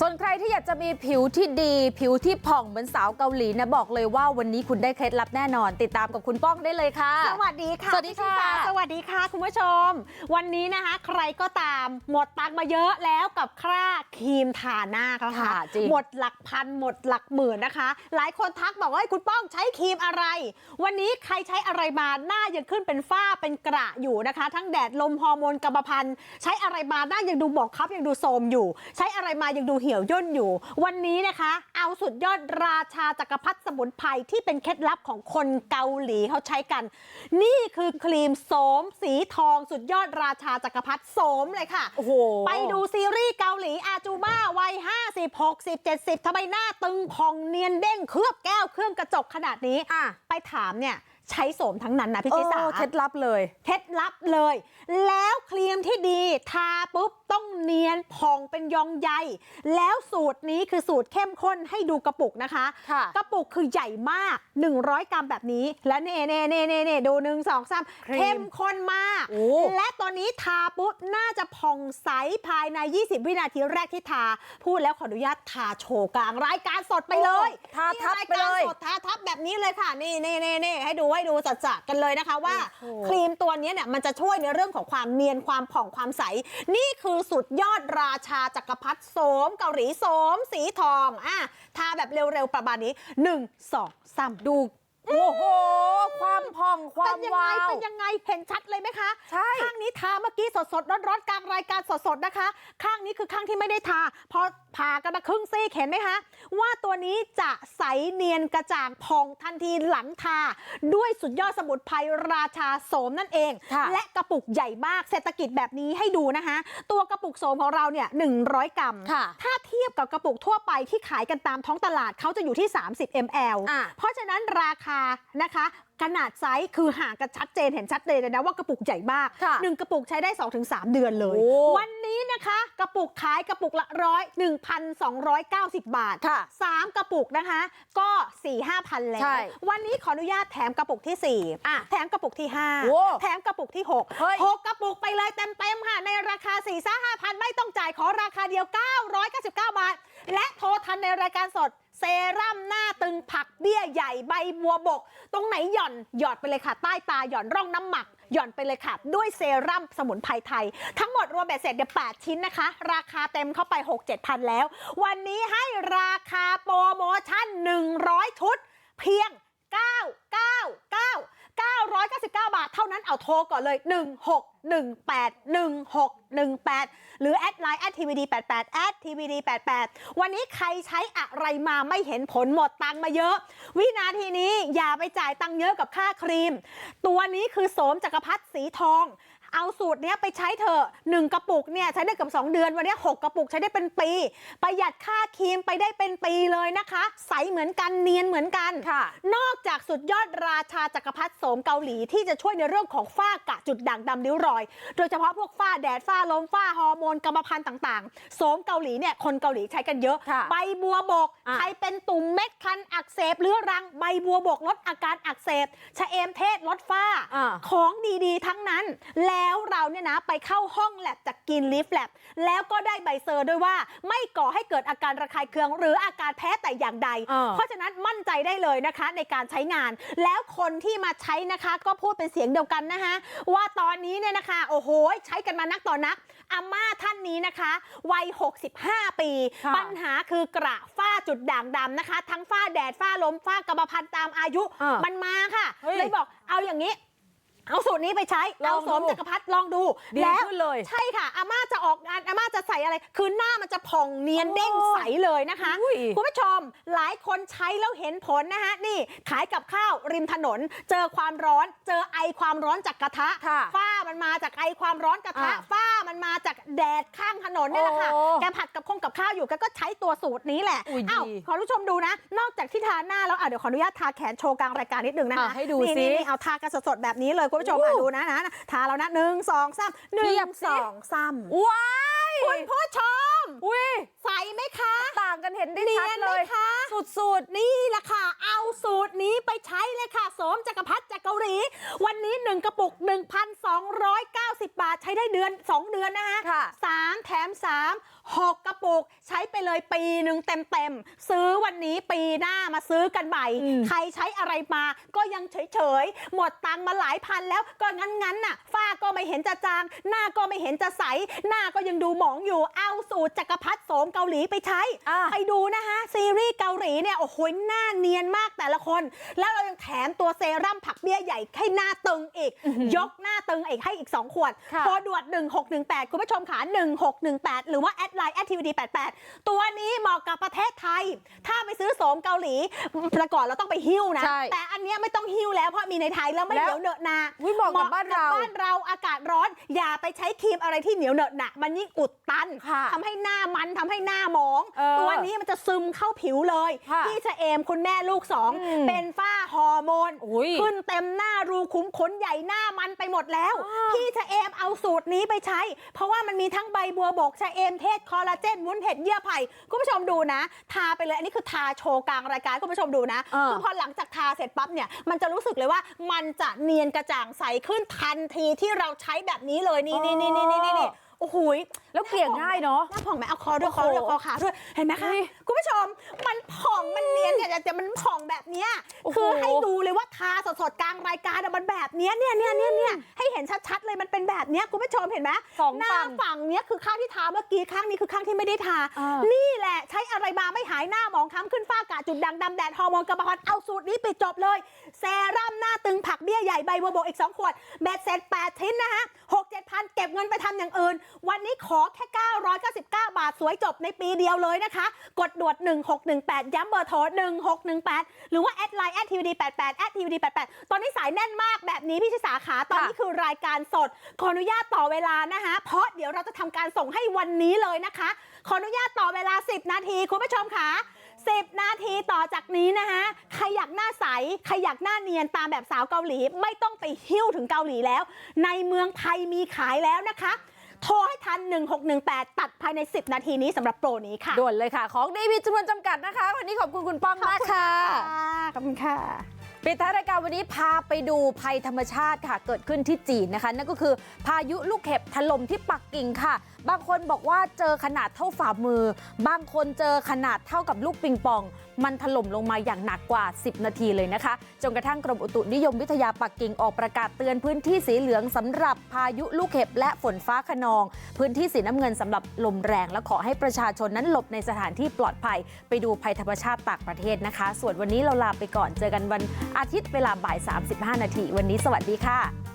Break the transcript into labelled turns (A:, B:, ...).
A: ส่วนใครที่อยากจะมีผิวที่ดีผิวที่ผ่องเหมือนสาวเกาหลีนะบอกเลยว่าวันนี้คุณได้เคล็ดลับแน่นอน ติดตามกับคุณป้องได้เลยค่ะ
B: สวัสดีค่ะ
A: สวัสดีค่ะ
B: ณผู้ชมสวัสดีค่ะ คุณผู้ชม วันนี้นะคะ ใครก็ตามหมดตังค์มาเยอะแล้วกับค่าครีมทาหน้าเขาค่ะ
A: ค่ะจริง
B: หมดหลักพันหมดหลักหมื่นนะคะ หลายคนทักบอกว่าเฮ้ยคุณป้องใช้ครีมอะไร วันนี้ใครใช้อะไรมาหน้ายังขึ้นเป็นฝ้าเป็นกระอยู่นะคะ ทั้งแดดลมฮอร์โมนกรรมพันธุ์ใช้อะไรมาหน้ายังดูบอกครับยังดูโทรมอยู่ ใช้อะไรมายังดูเหี่ยวย่นอยู่ วันนี้นะคะ เอาสุดยอดราชาจักรพรรดิสมุนไพรที่เป็นเคล็ดลับของคนเกาหลีเขาใช้กัน นี่คือครีมโสมสีทองสุดยอดราชาจักรพรรดิโสมเลยค่ะ
A: โอ้โห
B: ไปดูซีรีส์เกาหลีอาจูมาวัย50 60 70ทำไมหน้าตึงพองเนียนเด้งเคลือบแก้วเครื่องกระจกขนาดนี้
A: อะ
B: ไปถามเนี่ย ใช้โสมทั้งนั้นนะพี่ชิสา
A: เออเคล็ดลับเลย
B: เคล็ดลับเลย แล้วครีมที่ดีทาปุ๊บต้องเนียนผ่องเป็นยองใยแล้วสูตรนี้คือสูตรเข้มข้นให้ดูกระปุกนะคะ
A: ค่ะ
B: กระปุกคือใหญ่มาก 100 กรัมแบบนี้ และเน่เน่เน่เน่เน่ดูหนึ่งสองสาม
A: ครีม
B: เข้มข้นมาก
A: โอ้
B: และตอนนี้ทาปุ๊บน่าจะผ่องใสภายใน 20 วินาทีแรกที่ทา พูดแล้วขออนุญาตทาโชว์กลางรายการสดไปเลย
A: ทาทับ
B: นี่
A: ไปเลย
B: รายการสดทาทับแบบนี้เลยค่ะนี่นี่นี่นี่ให้ดูให้ดูจัดๆกันเลยนะคะว่า
A: โอ้โห
B: ครีมตัวนี้เนี่ยมันจะช่วยในเรื่องของความเนียนความผ่องความใส นี่คือสุดยอดราชาจักรพรรดิโสมเกาหลีโสมสีทองอะทาแบบเร็วๆประมาณนี้ 1 2 3
A: ดูโอ้โห ความผ่อง ควา
B: เป็
A: ม
B: นยังไง
A: วาว
B: เป็นยังไง เห็นชัดเลยไหมคะ
A: ใช่
B: ข้างนี้ทาเมื่อกี้สดๆ ร้อนๆ กลางรายการสดๆ นะคะ ข้างนี้คือข้างที่ไม่ได้ทา พอผ่ากันมาครึ่งซีกเห็นไหมคะ ว่าตัวนี้จะใสเนียนกระจ่างพองทันทีหลังทา ด้วยสุดยอดสมุนไพรราชาโสมนั่นเอง
A: ค่ะ
B: และกระปุกใหญ่มากเศรษฐกิจแบบนี้ให้ดูนะคะ ตัวกระปุกโสมของเราเนี่ย100 กรัม
A: ค่ะ
B: ถ้าเทียบกับกระปุกทั่วไปที่ขายกันตามท้องตลาดเขาจะอยู่ที่ 30 ml
A: อะ
B: เพราะฉะนั้นราคานะคะ ขนาดไซส์คือห่างกันชัดเจนเห็นชัดเลยนะว่ากระปุกใหญ่มาก
A: ค่ะ
B: หนึ่งกระปุกใช้ได้ 2-3 เดือนเลย
A: โอ้
B: วันนี้นะคะ กระปุกขายกระปุกละร้อย1,290บาท
A: ค่ะ
B: สามกระปุกนะคะ ก็4 5 0 0 0แล้ว
A: ใช่
B: วันนี้ขออนุญาตแถมกระปุกที่4
A: อะ
B: แถมกระปุกที่
A: โอ้
B: 5แถมกระปุกที่
A: เฮ้ย
B: 6 6กระปุกไปเลยเต็มๆค่ะในราคา4ี่ห้าพันไม่ต้องจ่ายขอราคาเดียว999บาท และโทรทันในรายการสด เซรั่มหน้าตึงผักเบี้ยใหญ่ใบบัวบก ตรงไหนหย่อนหยอดไปเลยค่ะ ใต้ตาหย่อนร่องน้ำหมัก หย่อนไปเลยค่ะ ด้วยเซรั่มสมุนไพรไทย ทั้งหมดรวมเบ็ดเสร็จเดี๋ยว8ชิ้นนะคะ ราคาเต็มเข้าไป 6 7พันแล้ว วันนี้ให้ราคาโปรโมชั่น 100 ชุด เพียง 999 999 บาท เท่านั้นเอาโทรก่อนเลย 1618 1618 หรือแอดไลน์แอดทีวีดี88แอดทีวีดี88วันนี้ใครใช้อะไรมาไม่เห็นผลหมดตังมาเยอะ วินาทีนี้อย่าไปจ่ายตังเยอะกับค่าครีม ตัวนี้คือโสมจักรพรรดิสีทอง เอาสูตรเนี้ยไปใช้เถอะหนึ่งกระปุกเนี่ยใช้ได้เกับ2เดือนวันนี้6กระปุกใช้ได้เป็นปีประหยัดค่าครีมไปได้เป็นปีเลยนะคะ ใสเหมือนกันเนียนเหมือนกัน
A: ค่ะ
B: นอกจากสุดยอดราชาจักรพรรดิโสมเกาหลีที่จะช่วยในเรื่องของฝ้ากระจุดด่างดำริ้วรอย โดยเฉพาะพวกฝ้าแดดฝ้าลมฝ้าฮอร์โมนกรรมพันธุ์ต่างๆโสมเกาหลีเนี่ยคนเกาหลีใช้กันเยอะ
A: ค่ะ
B: ใบบัวบก
A: อะ
B: ใครเป็นตุ่มเม็ดคันอักเสบเรื้อรังใบบัวบกลดอาการอักเสบชะเอมเทศลดฝ้า
A: อ่า
B: ของดีๆ ทั้งนั้นแล้วเราเนี่ยนะไปเข้าห้องแลบจากกินลิฟแลบแล้วก็ได้ใบเซอร์ด้วยว่าไม่ก่อให้เกิดอาการระคายเคือง หรืออาการแพ้แต่อย่างใด
A: เออ
B: เพราะฉะนั้นมั่นใจได้เลยนะคะในการใช้งาน แล้วคนที่มาใช้นะคะก็พูดเป็นเสียงเดียวกันนะคะว่าตอนนี้เนี่ยนะคะโอ้โหใช้กันมานักต่อนักอาม่าท่านนี้นะคะวัย 65 ปี
A: ค่ะ
B: ปัญหาคือกระฝ้าจุดด่างดำนะคะ ทั้งฝ้าแดดฝ้าลมฝ้ากรรมพันธุ์ตามอายุ
A: เออ
B: มันมาค่ะ
A: เฮ้ย
B: เลยบอกเอาอย่างนี้ เอาสูตรนี้ไปใช้
A: ลอ
B: เอา
A: ง
B: โสม
A: ดู
B: จักรพรรดิลองดู
A: ดี
B: แล้ว
A: ขึ้นเลย
B: ใช่ค่ะอาม่าจะออกงาน อาม่าจะใส่อะไรคือหน้ามันจะผ่องเนียนเด้ง
A: โอ้
B: ใสเลยนะคะ
A: อุ้ย
B: คุณผู้ชมหลายคนใช้แล้วเห็นผลนะคะนี่ขายกับข้าวริมถนน เจอความร้อน เจอไอความร้อนจากกระทะ
A: ค่ะ
B: ฝ้ามันมาจากไอความร้อนกระทะ
A: อ่า
B: ฝ้ามันมาจากแดดข้างถนนเนี่ยแหละค่ะ
A: โอ้
B: แกผัดกับคงกับข้าวอยู่แกก็ใช้ตัวสูตรนี้แหละ
A: อุ้ย
B: อ้าว
A: ดี
B: ขอผู้ชมดูนะ นอกจากที่ทาหน้าแล้วอะเดี๋ยวขออนุญาตทาแขนโชว์กลางรายการนิดนึงนะคะ
A: อะให้ดู
B: นี่
A: สิ
B: นี่นี่เอาทากันสดๆแบบนี้เลยคุณผู้ชมอะดูนะนะนะทาแล้วนะหนึ่งสองสามหนึ่
A: เทีย
B: ง
A: บสิ
B: สองสาม
A: ว้าย
B: คุณผู้ชม
A: อุ้ย
B: ใสไหมคะ
A: ต่างกันเห็นได้
B: เนี
A: ชั
B: ย
A: ด
B: น
A: เล
B: ไหม
A: ย
B: คะ
A: สุด
B: นี่แหละค่ะ เอาสูตรนี้ไปใช้เลยค่ะโสมจักรพัฒจากเกาหลี วันนี้ 1 กระปุก 1,290 บาท ใช้ได้เดือน 2 เดือนนะคะ
A: ค่ะ
B: สามแถม 3 6 กระปุก ใช้ไปเลยปีหนึ่งเต็มๆ ซื้อวันนี้ปีหน้ามาซื้อกันใหม่
A: อืม
B: ใครใช้อะไรมาก็ยังเฉยๆ หมดตังค์มาหลายพันแล้วก็งั้นๆน่ะฝ้าก็ไม่เห็นจะจาง หน้าก็ไม่เห็นจะใส หน้าก็ยังดูหมองอยู่เอา สูตรจักรพัฒโสมเกาหลีไปใช้
A: อะ
B: ไปดูนะคะซีรีส์เกาหลีเนี่ยโอ้โหหน้าเนียนมากแต่ละคน แล้วเรายังแถมตัวเซรั่มผักเบี้ยใหญ่ให้หน้าตึงอีก ยกหน้าตึงอีกให้อีก 2 ขวด
A: ค่ะ
B: พอด่วน1618 คุณผู้ชมขา1618 หรือว่าแอดไลน์แอดทีวีดี88 ตัวนี้เหมาะกับประเทศไทย ถ้าไปซื้อโสมเกาหลีแต่ก่อนเราต้องไปหิ้วนะ
A: ใช่
B: แต่อันเนี้ยไม่ต้องหิ้วแล้วเพราะมีในไทยแล้วไม่
A: แล้
B: เห
A: ว
B: นียวเหนอะหนา
A: อุ๊ยเหมาะกับบ้านเรา
B: บ้านเราอากาศร้อน อย่าไปใช้ครีมอะไรที่เหนียวเหนอะหนะมันยิ่งอุดตัน
A: ค่ะ
B: ทำให้หน้ามันทำให้หน้าหมอง
A: เออ
B: ตัวนี้มันจะซึมเข้าผิวเลย
A: ค่ะ
B: พี่ชะเอมคุณแม่ลูกสอง
A: อืม
B: เป็นฝ้าฮอร์โมน
A: อุ๊ย
B: ขึ้นเต็มหน้ารูขุมขนใหญ่หน้ามันไปหมดแล้ว
A: อ่า
B: พี่ชะเอมเอาสูตรนี้ไปใช้ เพราะว่ามันมีทั้งใบบัวบกชะเอมเทศคอลลาเจนวุ้นเห็ดเยื่อไผ่คุณผู้ชมดูนะ ทาไปเลยอันนี้คือทาโชว์กลางรายการคุณผู้ชมดูนะ
A: เออ
B: คือพอหลังจากทาเสร็จปั๊บเนี่ยมันจะรู้สึกเลยว่ามันจะเนียนกระจ่างใสขึ้นทันทีที่เราใช้แบบนี้เลยนี่นี่นี่นี่นี่นี่ โอ้โหย
A: แล้วเกลี่ยง่ายเนาะ
B: หน้าผ่องไหมเอาคอด้วยคอด้วย
A: โอ้โห
B: คอขาด้วยเห็นไหมคะ
A: อุ๊ย
B: คุณผู้ชมมันผ่องมันเนียนเนี่ยแต่มันผ่องแบบเนี้ย
A: โอ้โห
B: คือให้ดูเลยว่าทาสดๆกลางรายการอะมันแบบเนี้ยเนี่ยเนี่ยเนี่ยเนี่ยให้เห็นชัดๆเลยมันเป็นแบบเนี้ยคุณผู้ชมเห็นไหม
A: สอง
B: หน้า
A: ฝั่ง
B: ฝั่งเนี้ยคือข้างที่ทาเมื่อกี้ข้างนี้คือข้างที่ไม่ได้ทา
A: อ่านี่
B: นี่แหละใช้อะไรมาไม่หายหน้าหมองคล้ำขึ้นฝ้ากระจุดด่างดำแดดฮอร์โมนกระเพาะเอาสูตรนี้ไปจบเลย เซรั่มหน้าตึงผักเบี้ยใหญ่ใบบัวบกอีก 2 ขวดแบตเสร็จ8ชิ้นนะคะ6 7พันเก็บเงินไปทำอย่างอื่นวันนี้ขอแค่ 999 บาทสวยจบในปีเดียวเลยนะคะ กดด่วน1618 ย้ำเบอร์โทร 1618 หรือว่าแอดไลน์แอดทีวีดี88แอดทีวีดี88ตอนนี้สายแน่นมากแบบนี้พี่ชิสาขาตอนนี้คือรายการสด ขออนุญาตต่อเวลานะคะเพราะเดี๋ยวเราจะทำการส่งให้วันนี้เลยนะคะ ขออนุญาตต่อเวลา 10 นาทีคุณผู้ชมค่ะ10 นาทีต่อจากนี้นะคะใครอยากหน้าใส ใครอยากหน้าเนียนตามแบบสาวเกาหลี ไม่ต้องไปหิ้วถึงเกาหลีแล้ว ในเมืองไทยมีขายแล้วนะคะ โทรให้ทัน 1618 ตัดภายใน 10 นาทีนี้สำหรับโปรนี้ค่ะ
A: ด่วนเลยค่ะ ของดีมีจำนวนจำกัดนะคะ วันนี้ขอบคุณคุณป้องมากค่ะ
B: ขอบคุณค่ะ
A: ปิดท้ายรายการวันนี้พาไปดูภัยธรรมชาติค่ะ เกิดขึ้นที่จีนนะคะ นั่นก็คือพายุลูกเห็บถล่มที่ปักกิ่งค่ะ บางคนบอกว่าเจอขนาดเท่าฝ่ามือ บางคนเจอขนาดเท่ากับลูกปิงปอง มันถล่มลงมาอย่างหนักกว่า 10 นาทีเลยนะคะ จนกระทั่งกรมอุตุนิยมวิทยาปักกิ่งออกประกาศเตือนพื้นที่สีเหลืองสำหรับพายุลูกเห็บและฝนฟ้าขนอง พื้นที่สีน้ำเงินสำหรับลมแรง และขอให้ประชาชนนั้นหลบในสถานที่ปลอดภัย ไปดูภัยธรรมชาติต่างประเทศนะคะ ส่วนวันนี้เราลาไปก่อนเจอกันวันอาทิตย์เวลาบ่าย 35 นาทีวันนี้สวัสดีค่ะ